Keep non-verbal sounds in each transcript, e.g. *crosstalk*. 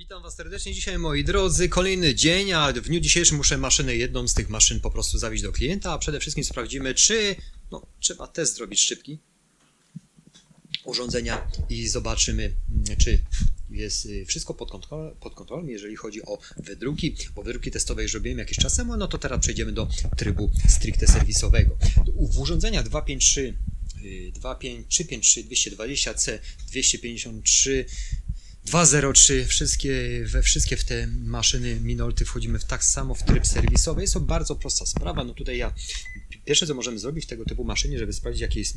Witam Was serdecznie dzisiaj moi drodzy. Kolejny dzień, a w dniu dzisiejszym muszę maszynę jedną z tych maszyn po prostu zawieźć do klienta, a przede wszystkim sprawdzimy, czy no, trzeba test zrobić szybki urządzenia i zobaczymy, mm, czy jest y, wszystko pod, kontrol, pod kontrolą, jeżeli chodzi o wydruki, bo wydruki testowe już robiłem jakiś czas temu, no to teraz przejdziemy do trybu stricte serwisowego. W urządzeniach 253 y, 25353 220C 253 203, wszystkie, we wszystkie w te maszyny Minolty wchodzimy w tak samo w tryb serwisowy. Jest to bardzo prosta sprawa. No tutaj ja pierwsze co możemy zrobić w tego typu maszynie, żeby sprawdzić jaki jest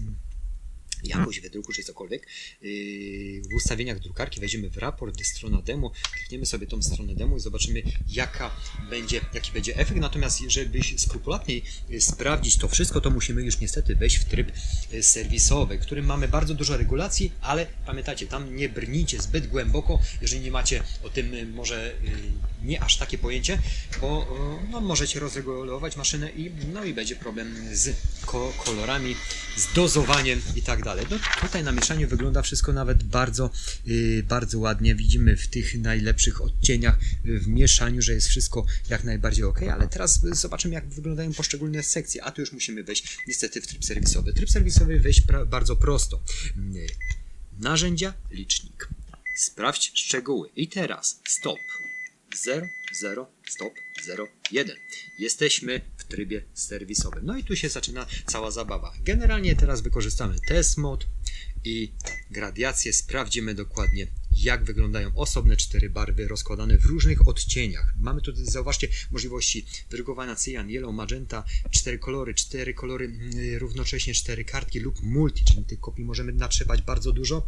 jakość wydruku czy cokolwiek. Yy, W ustawieniach drukarki wejdziemy w raport, strona demo, klikniemy sobie tą stronę demo i zobaczymy jaka będzie, jaki będzie efekt. Natomiast żeby skrupulatniej yy, sprawdzić to wszystko, to musimy już niestety wejść w tryb yy, serwisowy, w którym mamy bardzo dużo regulacji, ale pamiętajcie, tam nie brnijcie zbyt głęboko, jeżeli nie macie o tym yy, może nie aż takie pojęcie, bo no, możecie rozregulować maszynę i, no, i będzie problem z ko kolorami, z dozowaniem i tak. No, tutaj na mieszaniu wygląda wszystko nawet bardzo, yy, bardzo ładnie. Widzimy w tych najlepszych odcieniach yy, w mieszaniu, że jest wszystko jak najbardziej ok, ale teraz yy, zobaczymy jak wyglądają poszczególne sekcje, a tu już musimy wejść niestety w tryb serwisowy. Tryb serwisowy wejść bardzo prosto. Narzędzia, licznik. Sprawdź szczegóły. I teraz stop. 0, 0, stop, 0, 1. Jesteśmy trybie serwisowym. No i tu się zaczyna cała zabawa. Generalnie teraz wykorzystamy test mode i gradiację. Sprawdzimy dokładnie jak wyglądają osobne cztery barwy rozkładane w różnych odcieniach. Mamy tu, zauważcie, możliwości wydrukowania cyjan, yellow, magenta, cztery kolory, cztery kolory, mm, równocześnie cztery kartki lub multi, czyli tych kopii możemy natrzepać bardzo dużo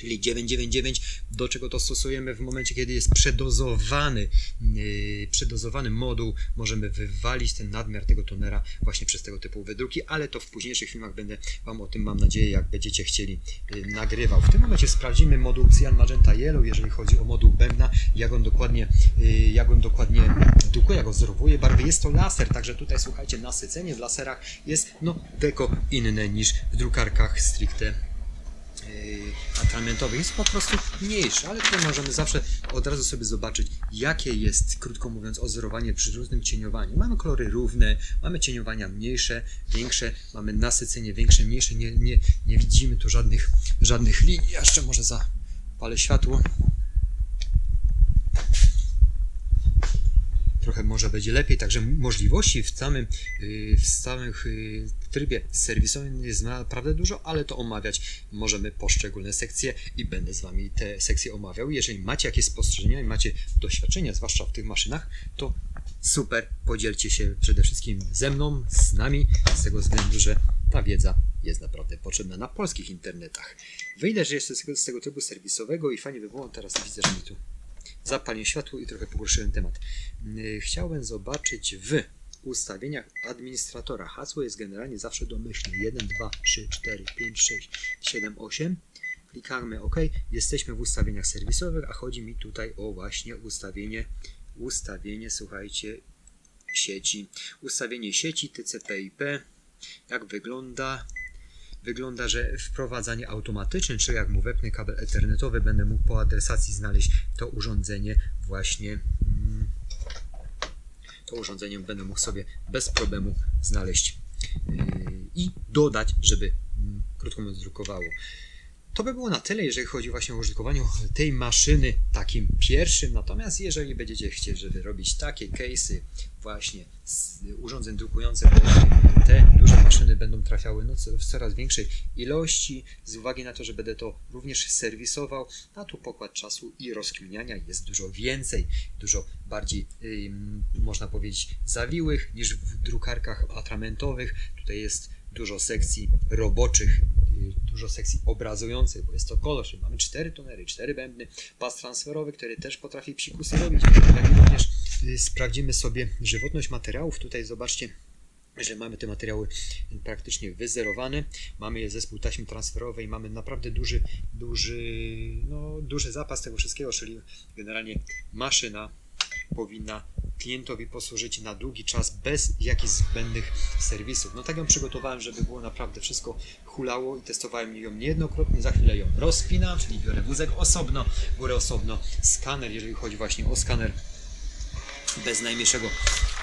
czyli 999, do czego to stosujemy w momencie, kiedy jest przedozowany, yy, przedozowany moduł, możemy wywalić ten nadmiar tego tonera właśnie przez tego typu wydruki, ale to w późniejszych filmach będę Wam o tym, mam nadzieję, jak będziecie chcieli, yy, nagrywał. W tym momencie sprawdzimy moduł Cyan Magenta Yellow, jeżeli chodzi o moduł bębna, jak on dokładnie, yy, jak on dokładnie drukuje, jak on wzorowuje barwy. Jest to laser, także tutaj słuchajcie, nasycenie w laserach jest no deko inne niż w drukarkach stricte atramentowych jest po prostu mniejszy, ale tutaj możemy zawsze od razu sobie zobaczyć, jakie jest, krótko mówiąc, ozorowanie przy różnym cieniowaniu. Mamy kolory równe, mamy cieniowania mniejsze, większe, mamy nasycenie większe, mniejsze, nie, nie, nie widzimy tu żadnych, żadnych linii. Jeszcze może zapalę światło. Może będzie lepiej, także możliwości w samym, yy, w samym yy, trybie serwisowym jest naprawdę dużo, ale to omawiać możemy poszczególne sekcje i będę z Wami te sekcje omawiał. Jeżeli macie jakieś spostrzeżenia i macie doświadczenia, zwłaszcza w tych maszynach, to super, podzielcie się przede wszystkim ze mną, z nami, z tego względu, że ta wiedza jest naprawdę potrzebna na polskich internetach. Wyjdę, że jeszcze z tego, z tego trybu serwisowego i fajnie by było, teraz widzę, że mi tu zapaliłem światło i trochę pogorszyłem temat. Yy, Chciałbym zobaczyć w ustawieniach administratora. Hasło jest generalnie zawsze domyślne. 1, 2, 3, 4, 5, 6, 7, 8. Klikamy OK. Jesteśmy w ustawieniach serwisowych, a chodzi mi tutaj o właśnie ustawienie, ustawienie, słuchajcie, sieci. Ustawienie sieci TCP/IP. Jak wygląda? Wygląda, że wprowadzanie automatyczne, czyli jak mu wepnę kabel ethernetowy, będę mógł po adresacji znaleźć to urządzenie właśnie mm, to urządzenie będę mógł sobie bez problemu znaleźć yy, i dodać, żeby mm, krótko mówiąc drukowało. To by było na tyle, jeżeli chodzi właśnie o użytkowaniu tej maszyny takim pierwszym. Natomiast jeżeli będziecie chcieli, żeby robić takie case'y właśnie z urządzeń drukujących, te duże maszyny będą trafiały no, w coraz większej ilości, z uwagi na to, że będę to również serwisował, a tu pokład czasu i rozkminiania jest dużo więcej, dużo bardziej, ym, można powiedzieć, zawiłych niż w drukarkach atramentowych. Tutaj jest dużo sekcji roboczych, dużo sekcji obrazujących, bo jest to kolor, czyli mamy cztery tonery, cztery bębny, pas transferowy, który też potrafi psikusy robić, jak i również y, sprawdzimy sobie żywotność materiałów. Tutaj zobaczcie, że mamy te materiały praktycznie wyzerowane, mamy je zespół taśmy transferowej, mamy naprawdę duży, duży, no, duży zapas tego wszystkiego, czyli generalnie maszyna powinna klientowi posłużyć na długi czas bez jakichś zbędnych serwisów. No tak ją przygotowałem, żeby było naprawdę wszystko hulało i testowałem ją niejednokrotnie. Za chwilę ją rozpinam, czyli biorę wózek osobno, górę osobno, skaner, jeżeli chodzi właśnie o skaner, bez najmniejszego,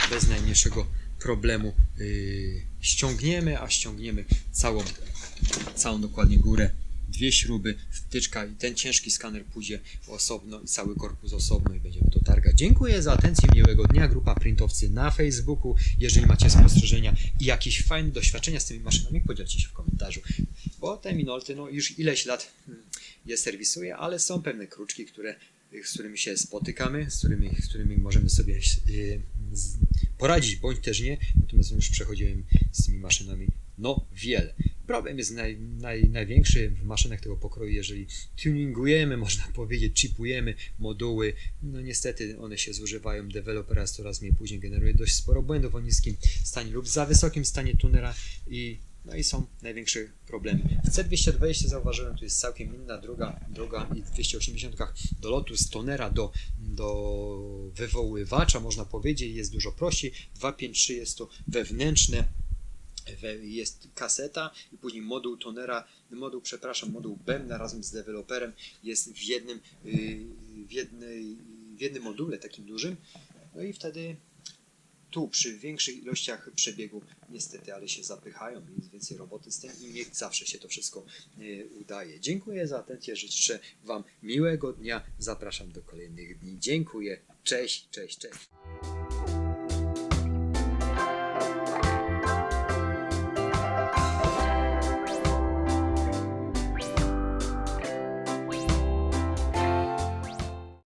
bez najmniejszego problemu yy, ściągniemy, a ściągniemy całą, całą dokładnie górę. Dwie śruby, wtyczka i ten ciężki skaner pójdzie osobno i cały korpus osobno i będziemy to targać. Dziękuję za atencję, miłego dnia, grupa printowcy na Facebooku. Jeżeli macie spostrzeżenia i jakieś fajne doświadczenia z tymi maszynami, podzielcie się w komentarzu. Bo te Minolty, no już ileś lat hmm, je serwisuję, ale są pewne kruczki, które, z którymi się spotykamy, z którymi, z którymi możemy sobie z- poradzić, bądź też nie. Natomiast już przechodziłem z tymi maszynami no wiele. Problem jest naj, naj, największy w maszynach tego pokroju, jeżeli tuningujemy, *laughs* można powiedzieć, chipujemy moduły. No niestety one się zużywają, deweloper raz coraz mniej później generuje dość sporo błędów o niskim stanie lub za wysokim stanie tunera i no i są największe problemy. W C220 zauważyłem, tu jest całkiem inna droga, droga i w 280 do lotu z tonera do, do wywoływacza, można powiedzieć, jest dużo prościej. 253 jest to wewnętrzne we- jest kaseta i później moduł tonera, moduł, przepraszam, moduł bębna razem z deweloperem jest w jednym, yy, w jednej, w jednym module takim dużym. No i wtedy tu przy większych ilościach przebiegu niestety, ale się zapychają, jest więcej roboty z tym i nie zawsze się to wszystko yy, udaje. Dziękuję za atencję, życzę Wam miłego dnia, zapraszam do kolejnych dni. Dziękuję, cześć, cześć, cześć.